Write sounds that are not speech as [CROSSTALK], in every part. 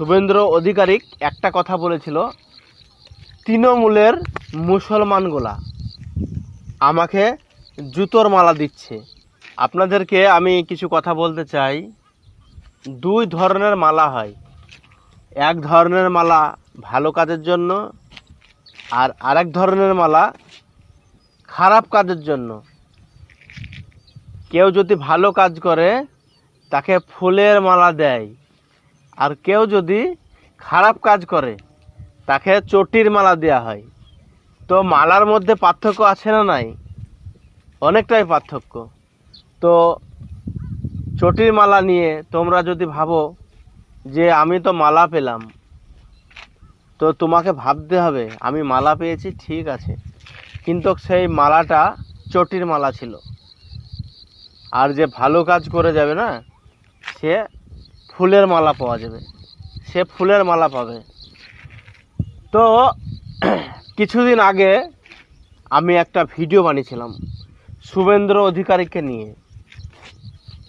শুভেন্দ্র অধিকারিক একটা কথা বলেছিল, তৃণমূলের মুসলমানগুলা আমাকে জুতোর মালা দিচ্ছে। আপনাদেরকে আমি কিছু কথা বলতে চাই। দুই ধরনের মালা হয়। এক ধরনের মালা ভালো কাজের জন্য আর আরেক ধরনের মালা খারাপ কাজের জন্য। কেউ যদি ভালো কাজ করে, তাকে ফুলের মালা দেয়। আর কেউ যদি খারাপ কাজ করে, তাকে চটির মালা দেওয়া হয়। তো মালার মধ্যে পার্থক্য আছে না নাই? অনেকটাই পার্থক্য। তো চটির মালা নিয়ে তোমরা যদি ভাবো যে আমি তো মালা পেলাম, তো তোমাকে ভাবতে হবে, আমি মালা পেয়েছি, ঠিক আছে। কিন্তু সেই মালাটা চটির মালা ছিল। আর যে ভালো কাজ করে যাবে না, সে ফুলের মালা পাওয়া যাবে। সে ফুলের মালা পাবে। তো [CLEARS THROAT] কিছুদিন আগে আমি একটা ভিডিও বানিয়েছিলাম শুভেন্দ্র অধিকারীকে নিয়ে।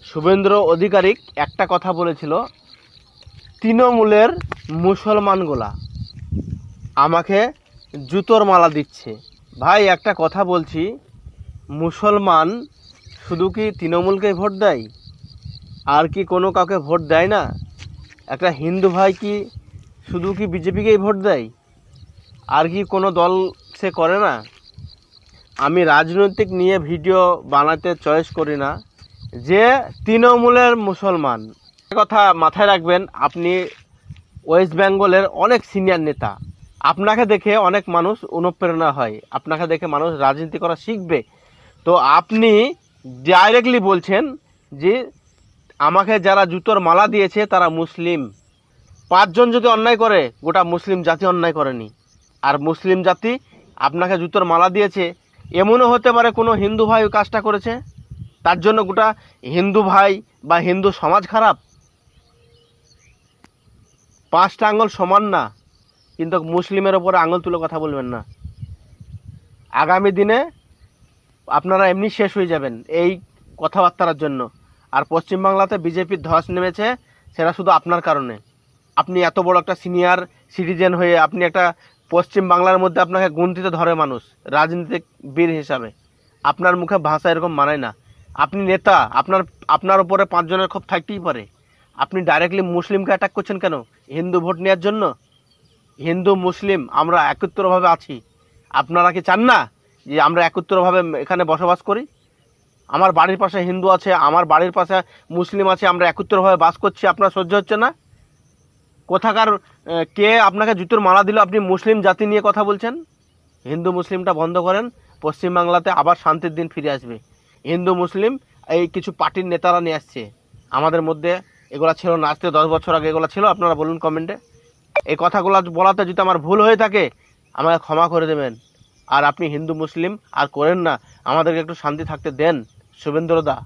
শুভেন্দ্র অধিকারিক একটা কথা বলেছিল, তৃণমূলের মুসলমানগুলা আমাকে জুতোর মালা দিচ্ছে। ভাই, একটা কথা বলছি, মুসলমান শুধু কি তৃণমূলকেই ভোট দেয়? আর কি কোনো কাউকে ভোট দেয় না? একটা হিন্দু ভাই কি শুধু কি বিজেপিকেই ভোট দেয়? আর কি কোনো দল সে করে না? আমি রাজনৈতিক নিয়ে ভিডিও বানাতে চয়েস করি না। যে তৃণমূলের মুসলমান। কথা মাথায় রাখবেন, আপনি ওয়েস্ট বেঙ্গলের অনেক সিনিয়র নেতা। আপনাকে দেখে অনেক মানুষ অনুপ্রেরণা হয়। আপনাকে দেখে মানুষ রাজনীতি করা শিখবে। তো আপনি ডাইরেক্টলি বলছেন যে আমাকে যারা জুতোর মালা দিয়েছে, তারা মুসলিম। পাঁচজন যদি অন্যায় করে, গোটা মুসলিম জাতি অন্যায় করেনি। আর মুসলিম জাতি আপনাকে জুতোর মালা দিয়েছে, এমনও হতে পারে কোনো হিন্দু ভাই কাজটা করেছে? তার জন্য গোটা হিন্দু ভাই বা হিন্দু সমাজ খারাপ? পাঁচটা আঙুল সমান না, কিন্তু মুসলিমের ওপরে আঙুল তুলে কথা বলবেন না। আগামী দিনে আপনারা এমনি শেষ হয়ে যাবেন এই কথাবার্তার জন্য। আর পশ্চিমবাংলাতে বিজেপির ধস নেমেছে, সেটা শুধু আপনার কারণে। আপনি এত বড় একটা সিনিয়র সিটিজেন হয়ে আপনি একটা পশ্চিম বাংলার মধ্যে আপনাকে গুনতিতে ধরে মানুষ, রাজনীতিক বীর হিসাবে। আপনার মুখে ভাষা এরকম মানায় না। আপনি নেতা, আপনার আপনার উপরে পাঁচজনের ক্ষোভ থাকতেই পারে। আপনি ডাইরেক্টলি মুসলিমকে অ্যাটাক করছেন কেন? হিন্দু ভোট নেওয়ার জন্য? হিন্দু, মুসলিম, আমরা একত্রভাবে আছি। আপনারা কি চান না যে আমরা একত্রভাবে এখানে বসবাস করি? আমার বাড়ির পাশে হিন্দু আছে, আমার বাড়ির পাশে মুসলিম আছে, আমরা একত্রভাবে বাস করছি, আপনার সহ্য হচ্ছে না? কোথাকার কে আপনাকে জুতোর মালা দিল? আপনি মুসলিম জাতি নিয়ে কথা বলছেন? হিন্দু মুসলিমটা বন্ধ করেন পশ্চিমবাংলাতে আবার শান্তির দিন ফিরে আসবে। হিন্দু মুসলিম এই কিছু পার্টির নেতারা নিয়ে আসছে। আমাদের মধ্যে এগুলা ছিল না, আজকে দশ বছর আগে এগুলো ছিল, আপনারা বলুন কমেন্টে। এই কথাগুলো বলাতে যদি আমার ভুল হয়ে থাকে, আমাকে ক্ষমা করে দেবেন। আর আপনি হিন্দু মুসলিম, আর করেন না, আমাদেরকে একটু শান্তি থাকতে দেন। শুভেন্দ্র দা